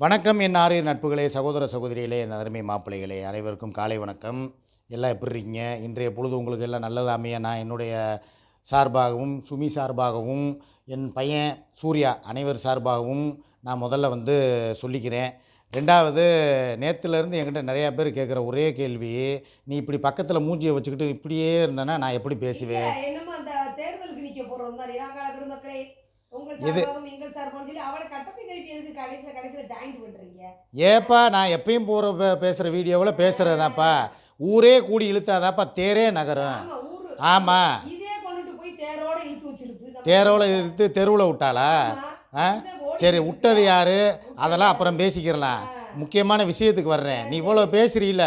வணக்கம் என் ஆறு நட்புகளே சகோதர சகோதரிகளே என் அருமை மாப்பிள்ளைகளே அனைவருக்கும் காலை வணக்கம். எல்லாம் எப்படி இருக்கீங்க? இன்றைய பொழுது உங்களுக்கு எல்லாம் நல்லது அமைய நான் என்னுடைய சார்பாகவும் சுமி சார்பாகவும் என் பையன் சூர்யா அனைவர் சார்பாகவும் நான் முதல்ல வந்து சொல்லிக்கிறேன். ரெண்டாவது நேற்றுலேருந்து என்கிட்ட நிறையா பேர் கேட்குற ஒரே கேள்வி நீ இப்படி பக்கத்தில் மூஞ்சியை வச்சுக்கிட்டு இப்படியே இருந்தேன்னா நான் எப்படி பேசுவேன்? பண்றீங்க? ஏப்பா நான் எப்பயும் போகிற பேசுகிற வீடியோவில் பேசுகிறதாப்பா ஊரே கூடி இழுத்தாதாப்பா தேரே நகரும். ஆமாம் இதே தேரோட இழுத்து தேரோவில் விட்டாளா? ஆ? சரி விட்டது யாரு? அதெல்லாம் அப்புறம் பேசிக்கிறலாம். முக்கியமான விஷயத்துக்கு வர்றேன். நீ இவ்வளோ பேசுறீல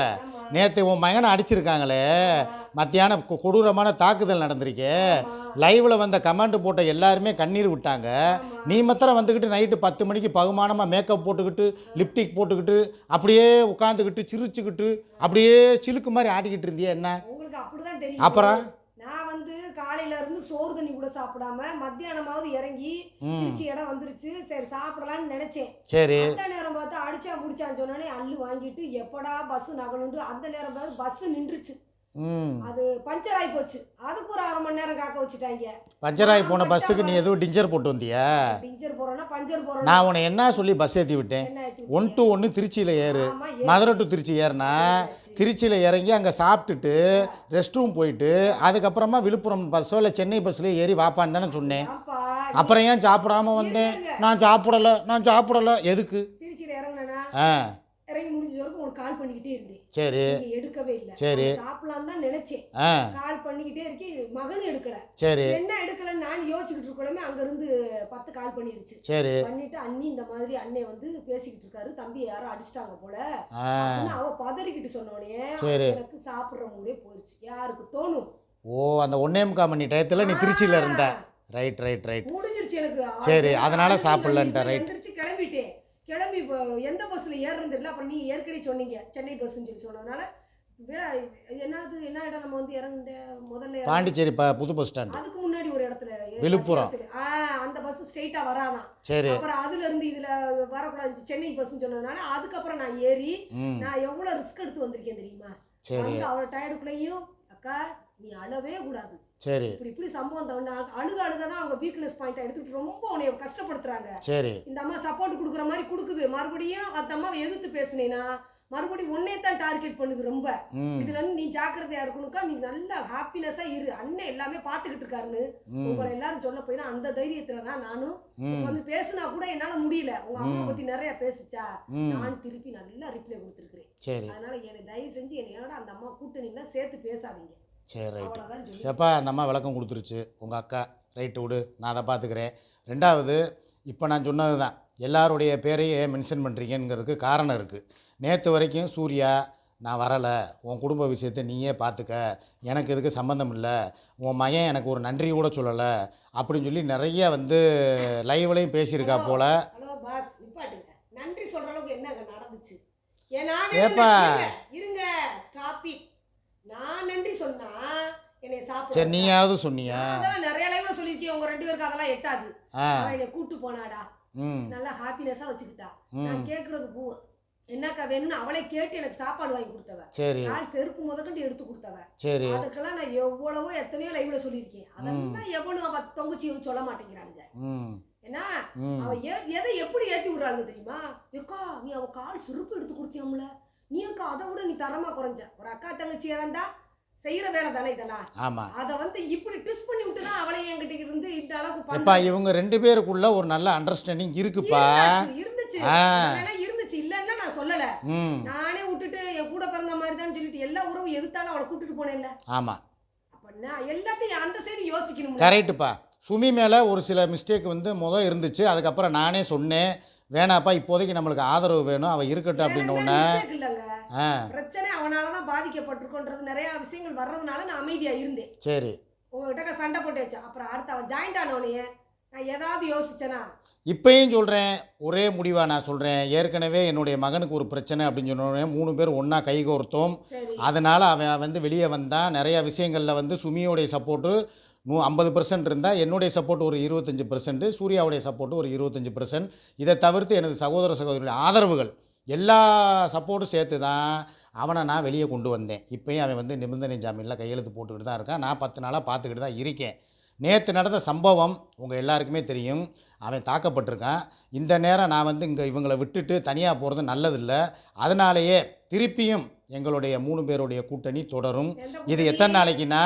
நேற்று உன் மகனை அடிச்சிருக்காங்களே. மத்தியானம் கொ- கொடூரமான தாக்குதல் நடந்திருக்கே. லைவில் வந்த கமெண்ட் போட்ட எல்லாருமே கண்ணீர் விட்டாங்க. நீ மாத்திரம் வந்துக்கிட்டு நைட்டு பத்து மணிக்கு பகுமானமாக மேக்கப் போட்டுக்கிட்டு லிப்டிக் போட்டுக்கிட்டு அப்படியே உட்காந்துக்கிட்டு சிரிச்சுக்கிட்டு அப்படியே சிலுக்கு மாதிரி ஆடிக்கிட்டு இருந்தியே என்ன? அப்புறம்? வந்து சோறு தண்ணி கூட சாப்பிடாம மத்தியானமாவது இறங்கி திருச்சி இடம் வந்துருச்சு. சரி சாப்பிடலாம்னு நினைச்சேன். சரி. அந்த நேரம் பார்த்து அடிச்சா முடிச்சான்னு சொன்னோடனே அள்ளு வாங்கிட்டு எப்படா பஸ் நகலுண்டு அந்த நேரம் பார்த்து பஸ் நின்றுச்சு. அது பஞ்சர் ஆகி போச்சு. அதுக்கு ஒரு அரை மணி நேரம் காக்க வச்சுட்டாங்க. பஞ்சராகி போன பஸ்ஸுக்கு நீ எதுவும் டிஞ்சர் போட்டு வந்தியா? டிஞ்சர் போறோம்னா பஞ்சர் போறோம் நான் உன்னை என்ன சொல்லி பஸ் ஏற்றி விட்டேன்? ஒன் டு ஒன்று திருச்சியில் ஏறு. மதுரை டு திருச்சி ஏறினா திருச்சியில் இறங்கி அங்கே சாப்பிட்டுட்டு ரெஸ்ட் ரூம் போயிட்டு அதுக்கப்புறமா விழுப்புரம் பஸ்ஸோ இல்லை சென்னை பஸ்ஸில் ஏறி வாப்பான்னு தானே சொன்னேன். அப்புறம் ஏன் சாப்பிடாம வந்தேன்? நான் சாப்பிடலை. நான் சாப்பிடலை. எதுக்கு? திருச்சியில இறங்குனா ஆ. முடிஞ்ச வரைக்கும் உங்களுக்கு கால் பண்ணிக்கிட்டே இருந்தேன். சரி. எடுக்கவே இல்ல. சரி. சாப்பிடலாம் தான் நினைச்சேன். கால் பண்ணிக்கிட்டே இருக்கேன். மகனும் எடுக்கல. சரி. என்ன எடுக்கலன்னு நான் யோசிச்சுக்கிட்டு இருக்கணுமே அங்க இருந்து பத்து கால் பண்ணிருச்சு. சரி. பண்ணிட்டு அண்ணி இந்த மாதிரி அண்ணே வந்து பேசிக்கிட்டு இருக்காரு. தம்பி யாரோ அடிச்சிட்டாங்க போல. அவ பதறிக்கிட்டு சொன்னோடனே. எனக்கு சாப்பிடுற மூடே போயிடுச்சு யாருக்கு தோணும்? ஓ அந்த ஒன்னே முக்கால் மணி டயத்தில் நீ திருச்சியில் இருந்த. ரைட் ரைட் ரைட் முடிஞ்சிருச்சு எனக்கு. சரி, அது- அதனால அது சாப்பிடலன்ட்ட. எந்திரிச்சு கிளம்பிட்டேன். கிளம்பி எந்த பஸ்ல ஏறுறது தெரியல. அப்புறம் நீங்க ஏற்கனவே சொன்னீங்க. சென்னை பஸ்ன்னு சொல்லி சொன்னதுனால என்னது என்ன இடம் நம்ம வந்து இறங்குந்த முதல்ல பாண்டிச்சேரி புது பஸ் ஸ்டாண்டு அதுக்கு முன்னாடி ஒரு இடத்துல விழுப்புரம். அந்த பஸ் ஸ்ட்ரைட்டா வராதான். சரி. அப்புறம் அதுல இருந்து இதுல வரக்கூடாது சென்னை பஸ்ன்னு சொன்னதுனால அதுக்கப்புறம் நான் ஏறி நான் எவ்வளவு ரிஸ்க் எடுத்து வந்திருக்கேன் தெரியுமா? சரி. அவளை டயர்டுக்குள்ளேயும் அக்கா நீ அழவே கூடாது. சரி. இப்படி இப்படி சம்பவம் தான் நான் அழுக அழுக தான் அவங்க வீக்னஸ் பாயிண்ட் எடுத்துட்டு ரொம்ப உன்னைய கஷ்டப்படுத்துறாங்க. சரி. இந்த அம்மா சப்போர்ட் கொடுக்குற மாதிரி கொடுக்குது. மறுபடியும் அந்த அம்மாவை எதிர்த்து பேசுனேனா மறுபடியும் உன்னையே தான் டார்கெட் பண்ணுது ரொம்ப. இதுல இருந்து நீ ஜாக்கிரதையா இருக்கணுக்கா நீ நல்லா ஹாப்பினஸா இரு. அண்ணன் எல்லாமே பாத்துக்கிட்டு இருக்காருன்னு உங்களை எல்லாரும் சொல்ல போய் அந்த தைரியத்துல தான் நானும் வந்து பேசினா கூட என்னால முடியல. உங்க அம்மா பத்தி நிறைய பேசுச்சா? நான் திருப்பி நல்லா ரிப்ளை கொடுத்துருக்கிறேன். அதனால என்னை தயவு செஞ்சு என்னையோட அந்த அம்மா கூட்டணின்னா சேர்த்து பேசாதீங்க. சரி ரைட்டு எப்பா அந்த அம்மா விளக்கம் கொடுத்துருச்சு. உங்கள் அக்கா ரைட்டு விடு. நான் அதை பார்த்துக்கிறேன். ரெண்டாவது இப்போ நான் சொன்னது தான் எல்லாருடைய பேரையும் ஏன் மென்ஷன் பண்ணுறீங்கங்கிறதுக்கு காரணம் இருக்குது நேற்று வரைக்கும் சூர்யா நான் வரலை. உன் குடும்ப விஷயத்தை நீயே பார்த்துக்க. எனக்கு இதுக்கு சம்மந்தம் இல்லை. உன் மகன் எனக்கு ஒரு நன்றி கூட சொல்லலை. அப்படின்னு சொல்லி நிறைய வந்து லைவ்லையும் பேசியிருக்கா போல். ஏப்பா. இருங்க. நான் நன்றி சொன்னா என்னை சாப்பிட சரி நீயாவது சொன்னியா? அதெல்லாம் நிறைய லைவ்ல சொல்லியிருக்கேன். உங்க ரெண்டு பேருக்கு அதெல்லாம் எட்டாது. ஆ. அவ என்னை கூட்டு போனாடா. நல்லா ஹாப்பினஸா வச்சுக்கிட்டா. நான் கேட்கறது பூ. என்னக்கா வேணும்னு அவளே கேட்டு எனக்கு சாப்பாடு வாங்கி கொடுத்தவ. சரி. கால் செருப்பு முதக்கண்டு எடுத்து கொடுத்தவ. சரி. அதுக்கெல்லாம் நான் எவ்வளவோ எத்தனையோ லைவ்ல சொல்லியிருக்கேன். அதெல்லாம் எவ்வளவு அவ தொங்குச்சியும் சொல்ல மாட்டேங்கிறானுங்க ம். அவ எதை எப்படி ஏத்தி விடுறாளுங்க தெரியுமா? ஏக்கா நீ அவ கால் செருப்பு எடுத்து கொடுத்தியாம்ல. நீ அக்கா அதை விட நீ தரமா குறைஞ்ச. ஒரு அக்கா தங்கச்சி இருந்தா செய்யற வேலை தானே இதெல்லாம்? ஆமாம் அத வந்து இப்படி ட்விஸ்ட் பண்ணி விட்டு தான் அவளை என்கிட்ட இருந்து இந்த அளவுக்கு எப்பா இவங்க ரெண்டு பேருக்குள்ள ஒரு நல்ல அண்டர்ஸ்டாண்டிங் இருக்குப்பா. இருந்துச்சு, இருந்துச்சு. இல்லன்னா நான் சொல்லல. நானே விட்டுட்டு என் கூட பிறந்த மாதிரி தான் சொல்லிட்டு எல்லா உறவும் எதிர்த்தாலும் அவளை கூட்டிட்டு போனேன்ல. ஆமாம் அப்ப நான் எல்லாத்தையும் அந்த சைடு யோசிக்கணும் கரெக்டுப்பா சுமி மேலே ஒரு சில மிஸ்டேக் வந்து முத இருந்துச்சு. அதுக்கப்புறம் நானே சொன்னேன். வேணாப்பா இப்போதைக்கு நம்மளுக்கு ஆதரவு வேணும் அவள் இருக்கட்டும் அப்படின்னு ஒன்று பிரச்சனை அவனாலதான் பாதிக்கப்பட்டிருக்கோன்றது நிறைய விஷயங்கள் வர்றதுனால நான் அமைதியா இருந்தேன். சரி. உங்ககிட்ட சண்டை போட்டு வச்சேன் அப்புறம் அடுத்து அவன் ஜாயிண்ட் ஆனவனையே நான் ஏதாவது யோசிச்சேனா? இப்பயும் சொல்கிறேன் ஒரே முடிவாக நான் சொல்கிறேன் ஏற்கனவே என்னுடைய மகனுக்கு ஒரு பிரச்சனை அப்படின்னு சொன்னோடனே மூணு பேர் ஒன்றா கைகோர்த்தோம் அதனால் அவன் வந்து வெளியே வந்தான். நிறைய விஷயங்களில் வந்து சுமியோடைய சப்போர்ட்டு நூ ஐம்பது பர்சன்ட் இருந்தால் என்னுடைய சப்போர்ட் ஒரு இருபத்தஞ்சி பர்சன்ட் சூர்யாவுடைய சப்போர்ட் ஒரு இருபத்தஞ்சி பர்சன்ட் இதை தவிர்த்து எனது சகோதர சகோதரிகளுடைய ஆதரவுகள் எல்லா சப்போர்ட்டும் சேர்த்து தான் அவனை நான் வெளியே கொண்டு வந்தேன். இப்போயும் அவன் வந்து நிபந்தனை ஜாமீனில் கையெழுத்து போட்டுக்கிட்டு தான் இருக்கான். நான் பத்து நாளாக பார்த்துக்கிட்டு தான் இருக்கேன். நேற்று நடந்த சம்பவம் உங்கள் எல்லாருக்குமே தெரியும். அவன் தாக்கப்பட்டிருக்கான். இந்த நேரம் நான் வந்து இங்கே இவங்களை விட்டுட்டு தனியாக போகிறது நல்லதில்லை. அதனாலேயே திருப்பியும் எங்களுடைய மூணு பேருடைய கூட்டணி தொடரும். இது எத்தனை நாளைக்குன்னா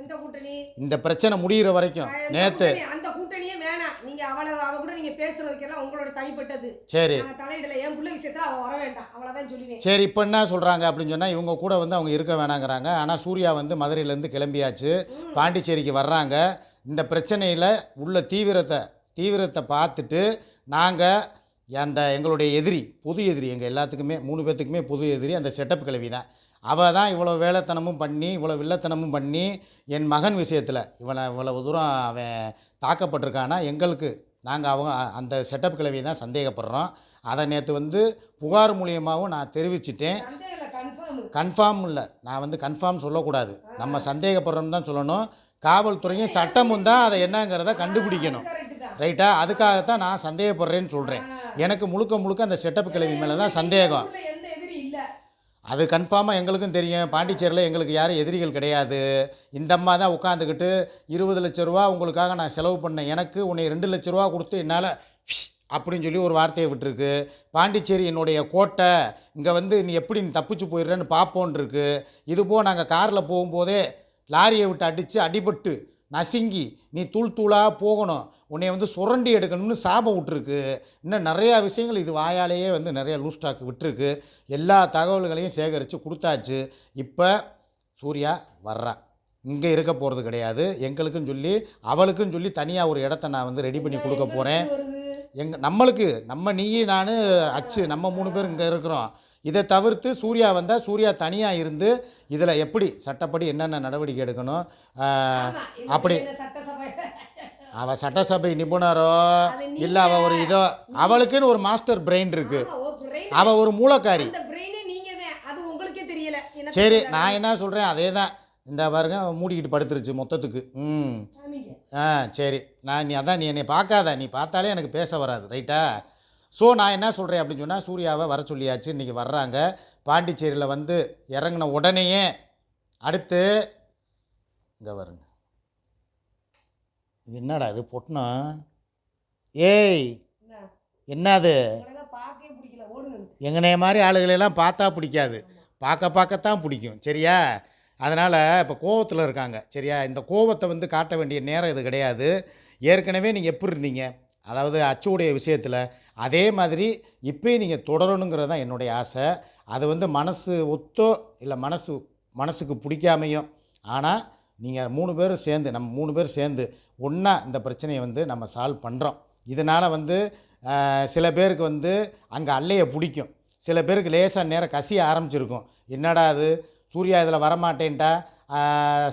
எந்த கூட்டணி? இந்த பிரச்சனை முடிகிற வரைக்கும் கூட்டணி? அந்த கூட்டணியே வேணாம். நீங்க அவளை அவ கூட நீங்க பேசுறதுக்கெல்லாம் உங்களோட தனிப்பட்டது. சரி. தலையிடல. என் புள்ள விஷயத்துல அவ வர வேண்டாம். அவ்வளவுதான் சொல்லுவேன். சரி இப்போ என்ன சொல்கிறாங்க அப்படின்னு சொன்னால் இவங்க கூட வந்து அவங்க இருக்க வேணாங்கிறாங்க. ஆனால் சூர்யா வந்து மதுரையிலேருந்து கிளம்பியாச்சு. பாண்டிச்சேரிக்கு வர்றாங்க. இந்த பிரச்சனையில் உள்ள தீவிரத்தை தீவிரத்தை பார்த்துட்டு நாங்கள் அந்த எங்களுடைய எதிரி பொது எதிரி எங்கள் எல்லாத்துக்குமே மூணு பேர்த்துக்குமே பொது எதிரி அந்த செட்டப் கிழவி தான் அவள் தான் இவ்வளோ வேலைத்தனமும் பண்ணி இவ்வளோ வில்லத்தனமும் பண்ணி என் மகன் விஷயத்தில் இவனை இவ்வளவு தூரம் அவன் தாக்கப்பட்டிருக்கானா எங்களுக்கு. நாங்கள் அவங்க அந்த செட்டப் கிளவியை தான் சந்தேகப்படுறோம். அதை நேற்று வந்து புகார் மூலியமாகவும் நான் தெரிவிச்சிட்டேன். கன்ஃபார்ம் இல்லை. நான் வந்து கன்ஃபார்ம் சொல்லக்கூடாது. நம்ம சந்தேகப்படுறோம்னு தான் சொல்லணும். காவல்துறையும் சட்டமும் தான் அதை என்னங்கிறத கண்டுபிடிக்கணும். தான் ரைட்டா அதுக்காகத்தான் நான் சந்தேகப்படுறேன்னு சொல்கிறேன் எனக்கு முழுக்க முழுக்க அந்த செட்டப் கிழவி மேலே தான் சந்தேகம் ஊர்ல எந்த எதிரி இல்ல அது கன்ஃபார்மாக எங்களுக்கும் தெரியும். பாண்டிச்சேரியில் எங்களுக்கு யாரும் எதிரிகள் கிடையாது. இந்த அம்மா தான் உட்காந்துக்கிட்டு இருபது லட்ச ரூபா உங்களுக்காக நான் செலவு பண்ணேன். எனக்கு உன்னை ரெண்டு லட்ச ரூபா கொடுத்து என்னால் அப்படின்னு சொல்லி ஒரு வார்த்தையை விட்டுருக்கு. பாண்டிச்சேரி என்னுடைய கோட்டை இங்கே வந்து நீ எப்படி நீ தப்பிச்சு போயிடுறேன்னு பார்ப்போன்ருக்கு இதுபோல் நாங்கள் காரில் போகும்போதே லாரியை விட்டு அடித்து அடிபட்டு நசுங்கி நீ தூள் தூளாக போகணும். உன்னை வந்து சுரண்டி எடுக்கணும்னு சாபம் விட்டுருக்கு. இன்னும் நிறையா விஷயங்கள் இது வாயாலேயே வந்து நிறைய லூஸ் ஸ்டாக் விட்டுருக்கு. எல்லா தகவல்களையும் சேகரித்து கொடுத்தாச்சு. இப்போ சூர்யா வர்றா. இங்கே இருக்க போகிறது கிடையாது. எங்களுக்கும் சொல்லி அவளுக்கும் சொல்லி தனியாக ஒரு இடத்த நான் வந்து ரெடி பண்ணி கொடுக்க போகிறேன் வருது எங்க நம்மளுக்கு நம்ம நீ நான் அச்சு நம்ம மூணு பேர் இங்கே இருக்கிறோம். இதை தவிர்த்து சூர்யா வந்தால் சூர்யா தனியாக இருந்து இதில் எப்படி சட்டப்படி என்னென்ன நடவடிக்கை எடுக்கணும்? அப்படி அவள் சட்டசபை. நிபுணரோ? இல்லை அவள் ஒரு இதோ அவளுக்குன்னு ஒரு மாஸ்டர் பிரெயின் இருக்குது. அவள் ஒரு மூலக்காரி சரி. நான் என்ன சொல்கிறேன் அதே தான் இந்த பாருங்க மூடிக்கிட்டு படுத்துருச்சு மொத்தத்துக்கு. ம். ஆ சரி. நான் நீ அதான் நீ என்னை பார்க்காத. நீ பார்த்தாலே எனக்கு பேச வராது ரைட்டா? ஸோ நான் என்ன சொல்கிறேன் அப்படின்னு சொன்னால் சூர்யாவை வர சொல்லியாச்சு இன்றைக்கி வர்றாங்க. பாண்டிச்சேரியில் வந்து இறங்கின உடனேயே அடுத்து இங்கே வருங்க இது என்னடா இது பொட்டணம் ஏய் என்ன? என்னது? எங்கனைய மாதிரி ஆளுகளெல்லாம் பார்த்தா பிடிக்காது. பார்க்க பார்க்கத்தான் பிடிக்கும் சரியா? அதனால் இப்போ கோவத்தில் இருக்காங்க சரியா? இந்த கோவத்தை வந்து காட்ட வேண்டிய நேரம் இது கிடையாது. ஏற்கனவே நீங்கள் எப்படி இருந்தீங்க? அதாவது அச்சுடைய விஷயத்தில் அதே மாதிரி இப்போயும் நீங்கள் தொடரணுங்கிறது தான் என்னுடைய ஆசை. அது வந்து மனசு ஒத்தோ இல்லை மனசு மனசுக்கு பிடிக்காமையும் ஆனால் நீங்கள் மூணு பேரும் சேர்ந்து நம்ம மூணு பேர் சேர்ந்து ஒன்றா இந்த பிரச்சனையை வந்து நம்ம சால்வ் பண்ணுறோம் இதனால் வந்து சில பேருக்கு வந்து அங்கே அல்லையை பிடிக்கும். சில பேருக்கு லேசாக நேரம் கசிய ஆரம்பிச்சிருக்கும். என்னடா அது? சூர்யா இதில் வரமாட்டேன்ட்டா?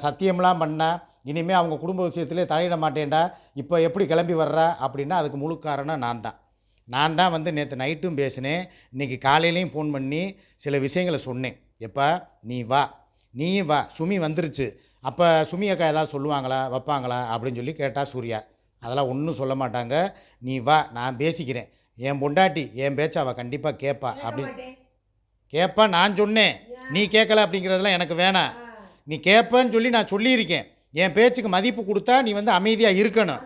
சத்தியம்லாம் பண்ணால் இனிமேல் அவங்க குடும்ப விஷயத்திலே தலையிட மாட்டேன்டா. இப்போ எப்படி கிளம்பி வர்றா? அப்படின்னா அதுக்கு முழு காரணம் நான் தான். நான் தான் வந்து நேற்று நைட்டும் பேசினேன். இன்றைக்கி காலையிலையும் ஃபோன் பண்ணி சில விஷயங்களை சொன்னேன். எப்பா நீ வா. நீயும் வா. சுமி வந்துருச்சு. அப்போ சுமி அக்கா ஏதாவது சொல்லுவாங்களா? வைப்பாங்களா? அப்படின்னு சொல்லி கேட்டா சூர்யா. அதெல்லாம் ஒன்றும் சொல்ல மாட்டாங்க. நீ வா. நான் பேசிக்கிறேன். என் பொண்டாட்டி என் பேச்ச அவள் கண்டிப்பாக கேட்பா அப்படி. கேட்பா நான் சொன்னேன். நீ கேட்கல அப்படிங்கிறதெல்லாம் எனக்கு வேணாம். நீ கேட்பேன்னு சொல்லி நான் சொல்லியிருக்கேன். என் பேச்சுக்கு மதிப்பு கொடுத்தா நீ வந்து அமைதியாக இருக்கணும்.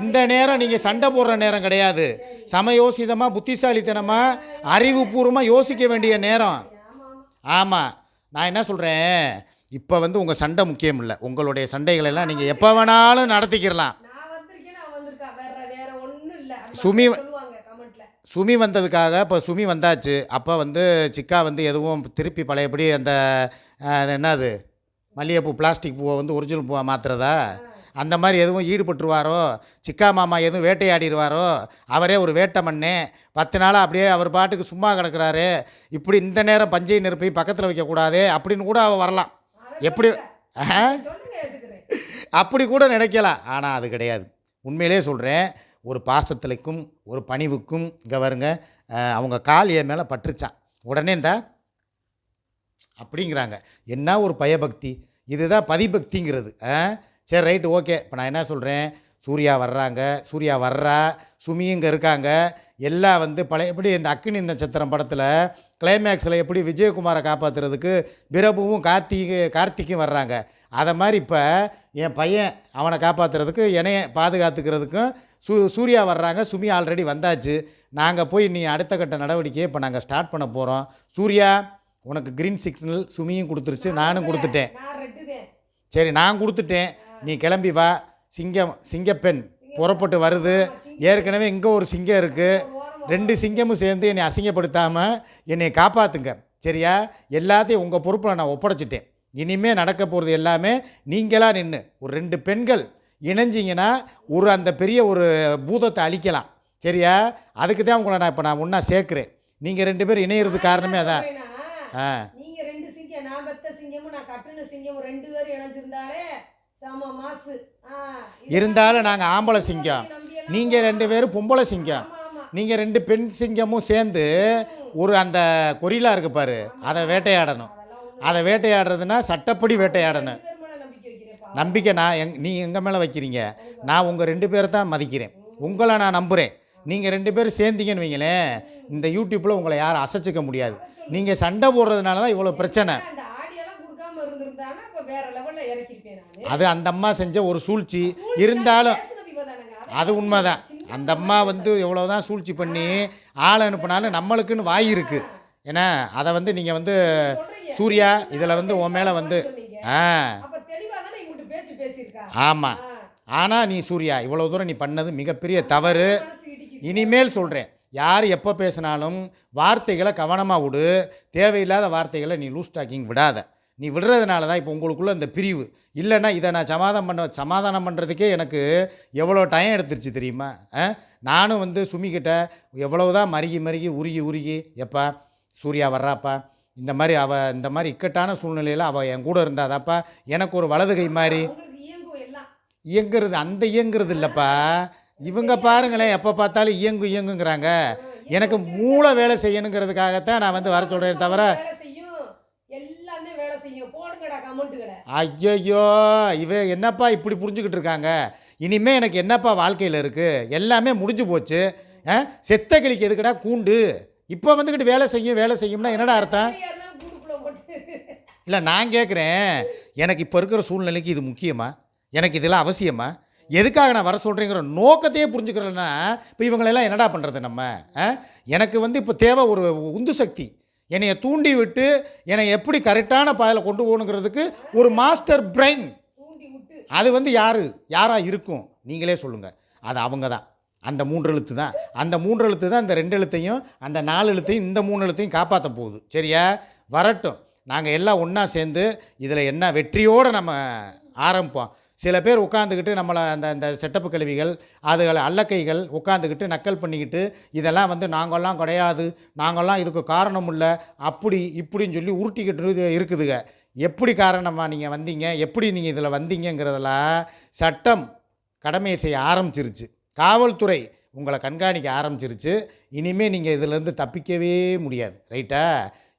இந்த நேரம் நீங்கள் சண்டை போடுற நேரம் கிடையாது. சமயோசிதமாக புத்திசாலித்தனமாக அறிவுபூர்வமாக யோசிக்க வேண்டிய நேரம். ஆமா. ஆமா ஆமாம் நான் என்ன சொல்கிறேன் இப்போ வந்து உங்கள் சண்டை முக்கியம் இல்லை. உங்களுடைய சண்டைகள் எல்லாம் நீங்கள் எப்போ வேணாலும் நடத்திக்கிறலாம் சுமி சுமி வந்ததுக்காக இப்போ சுமி வந்தாச்சு. அப்போ வந்து சிக்கா வந்து எதுவும் திருப்பி பழையபடி அந்த என்னது? மல்லிகைப்பூ பிளாஸ்டிக் பூவை வந்து ஒரிஜினல் பூவை மாற்றுறதா அந்த மாதிரி எதுவும் ஈடுபட்டுருவாரோ? சிக்கா மாமா எதுவும் வேட்டையாடிடுவாரோ அவரே ஒரு வேட்டை மண்ணே. பத்து நாளாக அப்படியே அவர் பாட்டுக்கு சும்மா கிடக்குறாரு. இப்படி இந்த நேரம் பஞ்சை நெருப்பை பக்கத்தில் வைக்கக்கூடாதே அப்படின்னு கூட அவ வரலாம். எப்படி? அப்படி கூட நினைக்கலாம். ஆனால் அது கிடையாது. உண்மையிலே சொல்கிறேன் ஒரு பாசத்துலைக்கும் ஒரு பணிவுக்கும் இங்கே வருங்க அவங்க கால் என் மேலே பட்டுருச்சான் உடனே இந்த அப்படிங்கிறாங்க. என்ன ஒரு பயபக்தி? இதுதான் பதிபக்திங்கிறது. ஆ? சரி ரைட்டு ஓகே. இப்போ நான் என்ன சொல்கிறேன் சூர்யா வர்றாங்க. சூர்யா வர்றா. சுமி இங்கே இருக்காங்க. எல்லாம் வந்து பழைய எப்படி இந்த அக்னி நட்சத்திரம் படத்தில் கிளைமேக்ஸில் எப்படி விஜயகுமாரை காப்பாற்றுறதுக்கு பிரபுவும் கார்த்திகை கார்த்திக்கும் வர்றாங்க. அதை மாதிரி இப்போ என் பையன் அவனை காப்பாற்றுறதுக்கு என்னைய பாதுகாத்துக்கிறதுக்கும் சூ சூர்யா வர்றாங்க. சுமி ஆல்ரெடி வந்தாச்சு. நாங்கள் போய் நீ அடுத்த கட்ட நடவடிக்கையை இப்போ நாங்கள் ஸ்டார்ட் பண்ண போகிறோம் சூர்யா உனக்கு க்ரீன் சிக்னல் சுமியும் கொடுத்துருச்சு நானும் கொடுத்துட்டேன். சரி நான் கொடுத்துட்டேன். நீ கிளம்பி வா. சிங்கம் சிங்கப்பெண் புறப்பட்டு வருது. ஏற்கனவே இங்கே ஒரு சிங்கம் இருக்குது ரெண்டு சிங்கமும் சேர்ந்து என்னை அசிங்கப்படுத்தாமல் என்னை காப்பாற்றுங்க சரியா? எல்லாத்தையும் உங்கள் பொறுப்பில் நான் ஒப்படைச்சிட்டேன். இனிமேல் நடக்க போகிறது எல்லாமே நீங்களாக நின்று ஒரு ரெண்டு பெண்கள் இணைஞ்சிங்கன்னா ஒரு அந்த பெரிய ஒரு பூதத்தை அழிக்கலாம். சரியா? அதுக்கு தான் உங்களை நான் இப்போ நான் ஒன்றா சேர்க்குறேன். நீங்கள் ரெண்டு பேரும் இணையிறது காரணமே அதான். நீங்க ரெண்டு சிங்கம் நான் பெத்த சிங்கமும் நான் கட்டுன சிங்கமும் ரெண்டு பேரும் இணைஞ்சிருந்தாலே சம மாசு. இருந்தாலும் நாங்கள் ஆம்பளை சிங்கம். நீங்கள் ரெண்டு பேரும் பொம்பளை சிங்கம். நீங்கள் ரெண்டு பெண் சிங்கமும் சேர்ந்து ஒரு அந்த கொரிலா இருக்கு பாரு அதை வேட்டையாடணும். அதை வேட்டையாடுறதுன்னா சட்டப்படி வேட்டையாடணும். நம்பிக்கை நான் எங் நீ எங்கள் மேலே வைக்கிறீங்க? நான் உங்கள் ரெண்டு பேரை தான் மதிக்கிறேன். உங்களை நான் நம்புகிறேன் நீங்கள் ரெண்டு பேரும் சேர்ந்தீங்கன்னு வைங்களேன் இந்த யூடியூப்பில் உங்களை யாரும் அசைச்சிக்க முடியாது. நீங்கள் சண்டை போடுறதுனால தான் இவ்வளோ பிரச்சனை. அது அந்த அம்மா செஞ்ச ஒரு சூழ்ச்சி. இருந்தாலும் அது உண்மைதான். அந்த அம்மா வந்து எவ்வளோதான் சூழ்ச்சி பண்ணி ஆள் அனுப்புனாலும் நம்மளுக்குன்னு வாய் இருக்குது ஏன்னா அதை வந்து நீங்கள் வந்து. சூர்யா இதில் வந்து உன் மேலே வந்து. ஆ. ஆமாம் ஆனால் நீ சூர்யா இவ்வளோ தூரம் நீ பண்ணது மிகப்பெரிய தவறு. இனிமேல் சொல்கிறேன் யார் எப்போ பேசினாலும் வார்த்தைகளை கவனமாக விடு. தேவையில்லாத வார்த்தைகளை நீ லூஸ் டாக்கிங் விடாத. நீ விடுறதுனால தான் இப்போ உங்களுக்குள்ள இந்த பிரிவு. இல்லைன்னா இதை நான் சமாதானம் பண்ண சமாதானம் பண்ணுறதுக்கே எனக்கு எவ்வளோ டைம் எடுத்துருச்சு தெரியுமா? நானும் வந்து சுமிக்கிட்ட எவ்வளவு தான் மருகி மருகி உருகி உருகி எப்பா சூர்யா வர்றாப்பா? இந்த மாதிரி அவள் இந்த மாதிரி இக்கட்டான சூழ்நிலையில் அவள் என் கூட இருந்தாதாப்பா எனக்கு ஒரு வலது கை மாதிரி இயங்குறது அந்த இயங்குறது இல்லைப்பா. இவங்க பாருங்களேன் எப்போ பார்த்தாலும் இயங்கு இயங்குங்கிறாங்க. எனக்கு மூளை வேலை செய்யணுங்கிறதுக்காகத்தான் நான் வந்து வர சொல்கிறேன் தவிர ஐயையோ இவ என்னப்பா இப்படி புரிஞ்சுக்கிட்டு இருக்காங்க? இனிமே எனக்கு என்னப்பா வாழ்க்கையில் இருக்குது எல்லாமே முடிஞ்சு போச்சு? செத்த கிளிக்கு எதுக்குடா கூண்டு? இப்போ வந்துக்கிட்டு வேலை செய்யும் வேலை செய்யும்னா என்னடா அர்த்தம்? இல்லை நான் கேட்குறேன் எனக்கு இப்போ இருக்கிற சூழ்நிலைக்கு இது முக்கியமா? எனக்கு இதெல்லாம் அவசியமா? எதுக்காக நான் வர சொல்கிறேங்கிற நோக்கத்தையே புரிஞ்சுக்கிறேன்னா இப்போ இவங்களெல்லாம் என்னடா பண்ணுறது நம்ம? எனக்கு வந்து இப்போ தேவை ஒரு உந்து சக்தி. என்னையை தூண்டி விட்டு என்னை எப்படி கரெக்டான பாதையில் கொண்டு போகணுங்கிறதுக்கு ஒரு மாஸ்டர் பிரெயின். அது வந்து யார்? யாராக இருக்கும்? நீங்களே சொல்லுங்கள் அது அவங்க தான். அந்த மூன்று எழுத்து தான். அந்த மூன்று எழுத்து தான் இந்த ரெண்டு எழுத்தையும் அந்த நாலு எழுத்தையும் இந்த மூணு எழுத்தையும் காப்பாற்ற போகுது. சரியா? வரட்டும். நாங்கள் எல்லாம் ஒன்றா சேர்ந்து இதில் என்ன வெற்றியோடு நம்ம ஆரம்பிப்போம். சில பேர் உட்காந்துக்கிட்டு நம்மளை அந்த அந்த செட்டப்பு கல்விகள் அதுகளை அல்லக்கைகள் உட்காந்துக்கிட்டு நக்கல் பண்ணிக்கிட்டு இதெல்லாம் வந்து நாங்கள்லாம் கிடையாது நாங்கள்லாம் இதுக்கு காரணம் இல்லை அப்படி இப்படின்னு சொல்லி உருட்டிக்கிட்டு இருக்குதுங்க எப்படி காரணமாக நீங்கள் வந்தீங்க? எப்படி நீங்கள் இதில் வந்தீங்கங்கிறதெல்லாம் சட்டம் கடமையை செய்ய ஆரம்பிச்சிருச்சு. காவல்துறை உங்களை கண்காணிக்க ஆரம்பிச்சிருச்சு. இனிமேல் நீங்கள் இதிலேருந்து தப்பிக்கவே முடியாது. ரைட்டா?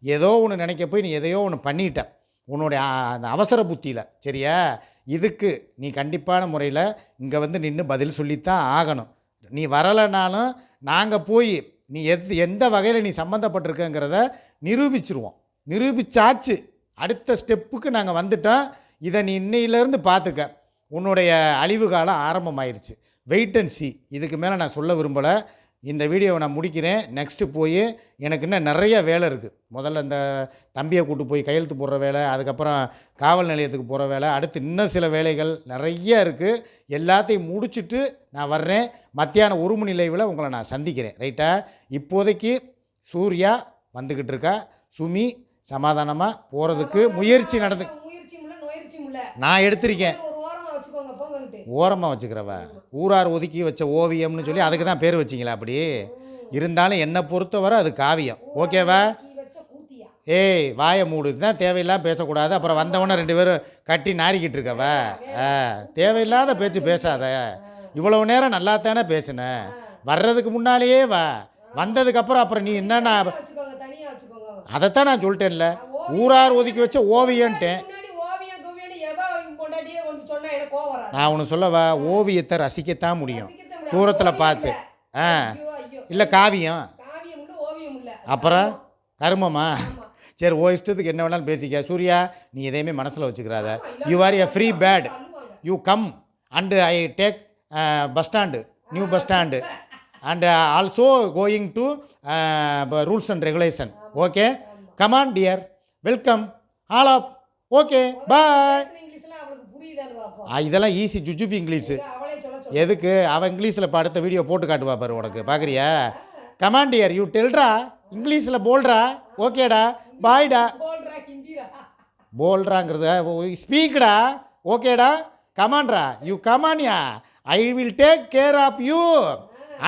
ஏதோ ஒன்று நினைக்க போய் நீ எதையோ ஒன்று பண்ணிட்ட. உன்னுடைய அந்த அவசர புத்தியில். சரியா? இதுக்கு நீ கண்டிப்பான முறையில் இங்கே வந்து நின்று பதில் சொல்லித்தான் ஆகணும். நீ வரலைனாலும் நாங்கள் போய் நீ எது எந்த வகையில் நீ சம்மந்தப்பட்டிருக்கங்கிறத நிரூபிச்சிருவோம். நிரூபிச்சாச்சு. அடுத்த ஸ்டெப்புக்கு நாங்கள் வந்துட்டோம். இதை நீ இன்னையிலேருந்து பார்த்துக்க உன்னுடைய அழிவு காலம் ஆரம்பமாயிருச்சு. வெயிட் அண்ட் சி இதுக்கு மேலே நான் சொல்ல விரும்பலை. இந்த வீடியோவை நான் முடிக்கிறேன். நெக்ஸ்ட்டு போய் எனக்கு இன்னும் நிறைய வேலை இருக்குது முதல்ல இந்த தம்பியை கூட்டு போய் கையெழுத்து போடுற வேலை அதுக்கப்புறம் காவல் நிலையத்துக்கு போகிற வேலை அடுத்து இன்னும் சில வேலைகள் நிறைய இருக்குது எல்லாத்தையும் முடிச்சுட்டு நான் வர்றேன். மத்தியானம் ஒரு மணி லைவில் உங்களை நான் சந்திக்கிறேன். ரைட்டா இப்போதைக்கு சூர்யா வந்துக்கிட்டு இருக்கா. சுமி சமாதானமாக போகிறதுக்கு முயற்சி நடந்து நான் எடுத்திருக்கேன். ஓரமாக வச்சுக்கிறவ ஊரார் ஒதுக்கி வச்ச ஓவியம்னு சொல்லி அதுக்கு தான் பேர் வச்சிங்களா அப்படி? இருந்தாலும் என்னை பொறுத்தவரை அது காவியம். ஓகேவா? ஏய் வாயை மூடு இதுதான் தேவையில்லாம பேசக்கூடாது. அப்புறம் வந்தவொடனே ரெண்டு பேரும் கட்டி நாரிக்கிட்டு இருக்கவ. ஆ தேவையில்லாத பேச்சு பேசாத. இவ்வளவு நேரம் நல்லா தானே பேசுனேன் வர்றதுக்கு முன்னாலேயே வா. வந்ததுக்கப்புறம் அப்புறம் நீ என்னன்னா அதைத்தான் நான் சொல்லிட்டேன்ல. ஊரார் ஒதுக்கி வச்ச ஓவியன்ட்டேன் முன்னாடி ஓவியம் கோவியம் எவ பொண்டாட்டியே வந்து சொன்னா எனக்கு கோவம் வராது நான் ஒன்று சொல்லவா? ஓவியத்தை ரசிக்கத்தான் முடியும். தூரத்தில் பார்த்து. இல்ல. ஆ இல்லை காவியம். அப்புறம்? கருமமா? சரி ஓ இஷ்டத்துக்கு என்ன வேணாலும் பேசிக்க. சூர்யா நீ எதையுமே மனசில் வச்சுக்கிறாத you are a free bird you come and I take bus stand new bus stand and also going to rules and regulation okay come on dear welcome all of okay bye இதெல்லாம் easy ஜுஜுபி English. எதுக்கு? அவன் இங்கிலீஷில் இப்போ அடுத்த video போட்டு காட்டுவா பாரு உனக்கு. பார்க்குறியா கமாண்டியர் யூ டெல்றா இங்கிலீஷில் போல்றா ஓகேடா பாய்டா போல்றாங்கிறது ஸ்பீக்டா ஓகேடா கமான்ரா you கமான்யா I will take care of you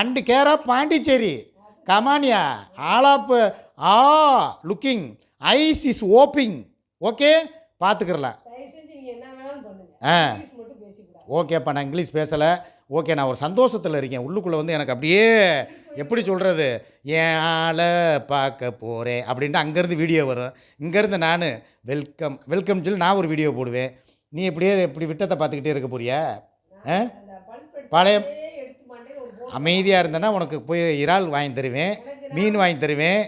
and care of Pondicherry கமான்யா all of ah looking eyes is hoping okay பார்த்துக்கிறலாம் தயவு செஞ்சு நீங்க என்ன வேணாலும் பண்ணுங்க ஆ. ஓகேப்பா நான் இங்கிலீஷ் பேசலை. ஓகே நான் ஒரு சந்தோஷத்தில் இருக்கேன். உள்ளுக்குள்ளே வந்து எனக்கு அப்படியே எப்படி சொல்கிறது என் ஆளை பார்க்க போகிறேன் அப்படின்ட்டு அங்கேருந்து வீடியோ வரும். இங்கேருந்து நான் வெல்கம் வெல்கம் சொல்லி நான் ஒரு வீடியோ போடுவேன். நீ இப்படியே இப்படி விட்டத்தை பார்த்துக்கிட்டே இருக்க போறியா? பழைய அமைதியாக இருந்தேன்னா உனக்கு போய் இறால் வாங்கி தருவேன் மீன் வாங்கி தருவேன்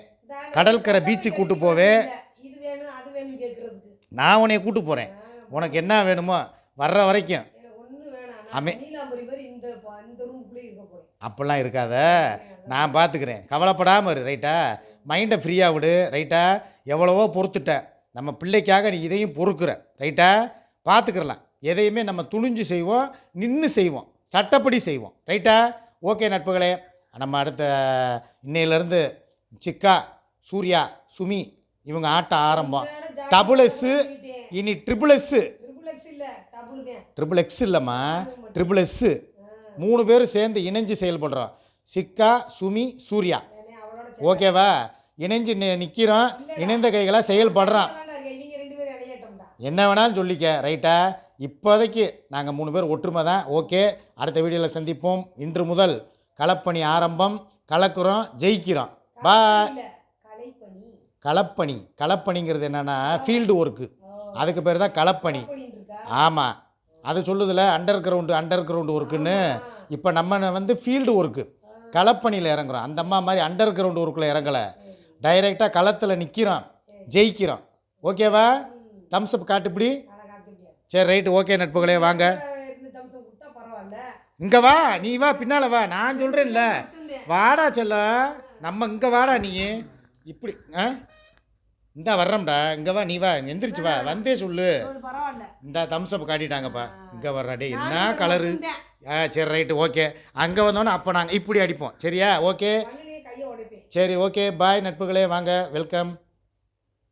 கடற்கரை பீச்சுக்கு கூட்டு போவேன். நான் உன்னை கூட்டு போகிறேன் உனக்கு என்ன வேணுமோ வர்ற வரைக்கும். அமே- அப்படிலாம் இருக்காத. நான் பார்த்துக்கிறேன் கவலைப்படாமல் இரு ரைட்டா மைண்டை ஃப்ரீயாக விடு ரைட்டா எவ்வளவோ பொறுத்துட்ட. நம்ம பிள்ளைக்காக நீ இதையும் பொறுக்கிற ரைட்டா பார்த்துக்கிறலாம் எதையுமே நம்ம துணிஞ்சு செய்வோம் நின்று செய்வோம் சட்டப்படி செய்வோம் ரைட்டா ஓகே நட்புகளே. நம்ம அடுத்த இன்னையிலேருந்து சிக்கா சூர்யா சுமி இவங்க ஆட்டம் ஆரம்பம். டபுள் எஸ்ஸு இனி ட்ரிபிள் எஸ்ஸு ட்ரிபிள் எக்ஸ் இல்லைம்மா. ட்ரிபிள் எஸ்ஸு மூணு பேரும் சேர்ந்து இணைஞ்சு செயல்படுறோம். சிக்கா சுமி சூர்யா. ஓகேவா? இணைஞ்சு நிற்கிறோம் இணைந்த கைகளாக செயல்படுறோம். என்ன வேணாலும் சொல்லிக்க ரைட்டா இப்போதைக்கு நாங்கள் மூணு பேர் ஒற்றுமை தான். ஓகே. அடுத்த வீடியோவில் சந்திப்போம். இன்று முதல் களப்பணி ஆரம்பம். கலக்குறோம் ஜெயிக்கிறோம். பா களப்பணி களப்பணிங்கிறது என்னென்னா ஃபீல்டு ஒர்க்கு அதுக்கு பேர் தான் களப்பணி. ஆமாம் அது சொல்லுதில்ல அண்டர் கிரவுண்டு அண்டர் கிரவுண்டு ஒர்க்குன்னு இப்போ நம்ம வந்து ஃபீல்டு ஒர்க்கு களப்பணியில் இறங்குறோம். அந்த அம்மா மாதிரி அண்டர் கிரவுண்டு ஒர்க்கில் இறங்கலை டைரெக்டாக களத்தில் நிற்கிறோம் ஜெயிக்கிறோம் ஓகேவா? தம்ஸ் அப் காட்டுப்படி சரி ரைட்டு ஓகே நட்புகளே வாங்க. இங்கே வா. நீ வா பின்னால் வா. நான் சொல்கிறேன்ல வாடா செல்ல நம்ம இங்கே வாடா நீ. இப்படி ஆ? இந்தா வர்றோம்டா இங்கே வா நீ வா எந்திரிச்சு வா. வந்தே சொல்லு. இந்த தம்ஸ் அப் காட்டிட்டாங்கப்பா. இங்கே வர்றா டே என்ன கலரு ஆ சரி ரைட்டு ஓகே அங்கே வந்தோன்னே அப்போ நாங்கள் இப்படி அடிப்போம். சரியா? ஓகே சரி ஓகே பாய் நட்புகளே. வாங்க வெல்கம்